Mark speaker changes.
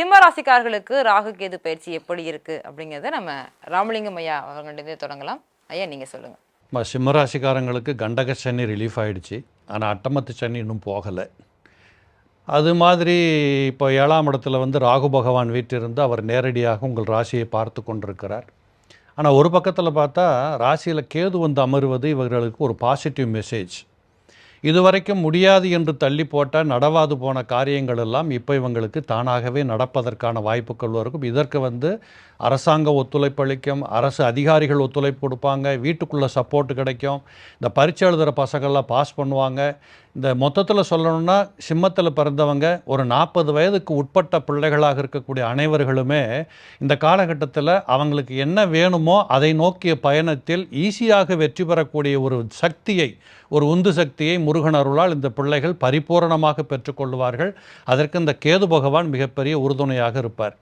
Speaker 1: சிம்மராசிக்காரர்களுக்கு ராகு கேது பயிற்சி எப்படி இருக்கு அப்படிங்கிறத நம்ம ராமலிங்கம் ஐயா அவர்களிடந்தே தொடங்கலாம். ஐயா நீங்க சொல்லுங்க.
Speaker 2: சிம்மராசிக்காரங்களுக்கு கண்டக சனி ரிலீஃப் ஆயிடுச்சு. ஆனால் அட்டமத்து சனி இன்னும் போகலை. அது மாதிரி இப்போ ஏழாம் இடத்துல வந்து ராகு பகவான் வீட்டிலிருந்து அவர் நேரடியாக உங்கள் ராசியை பார்த்து கொண்டிருக்கிறார். ஆனால் ஒரு பக்கத்தில் பார்த்தா ராசியில் கேது வந்து அமருவது இவர்களுக்கு ஒரு பாசிட்டிவ் மெசேஜ் இதுவரைக்கும் முடியாது என்று தள்ளி போட்ட நடவாது போன காரியங்கள் எல்லாம் இப்போ இவங்களுக்கு தானாகவே நடப்பதற்கான வாய்ப்புகள் இருக்கும். இதற்கு வந்து அரசாங்க ஒத்துழைப்பு அளிக்கும் அரசு அதிகாரிகள் ஒத்துழைப்பு கொடுப்பாங்க வீட்டுக்குள்ளே சப்போர்ட் கிடைக்கும். இந்த பரீட்சை எழுதுகிற பசங்கள்லாம் பாஸ் பண்ணுவாங்க. இந்த மொத்தத்தில் சொல்லணும்னா சிம்மத்தில் பிறந்தவங்க ஒரு நாற்பது வயதுக்கு உட்பட்ட பிள்ளைகளாக இருக்கக்கூடிய அனைவர்களுமே இந்த காலகட்டத்தில் அவங்களுக்கு என்ன வேணுமோ அதை நோக்கிய பயணத்தில் ஈஸியாக வெற்றி பெறக்கூடிய ஒரு சக்தியை ஒரு உந்து சக்தியை முருகன் அருளால் இந்த பிள்ளைகள் பரிபூரணமாக பெற்றுக்கொள்வார்கள் அதற்கு இந்த கேது பகவான் மிகப்பெரிய உறுதுணையாக இருப்பார்.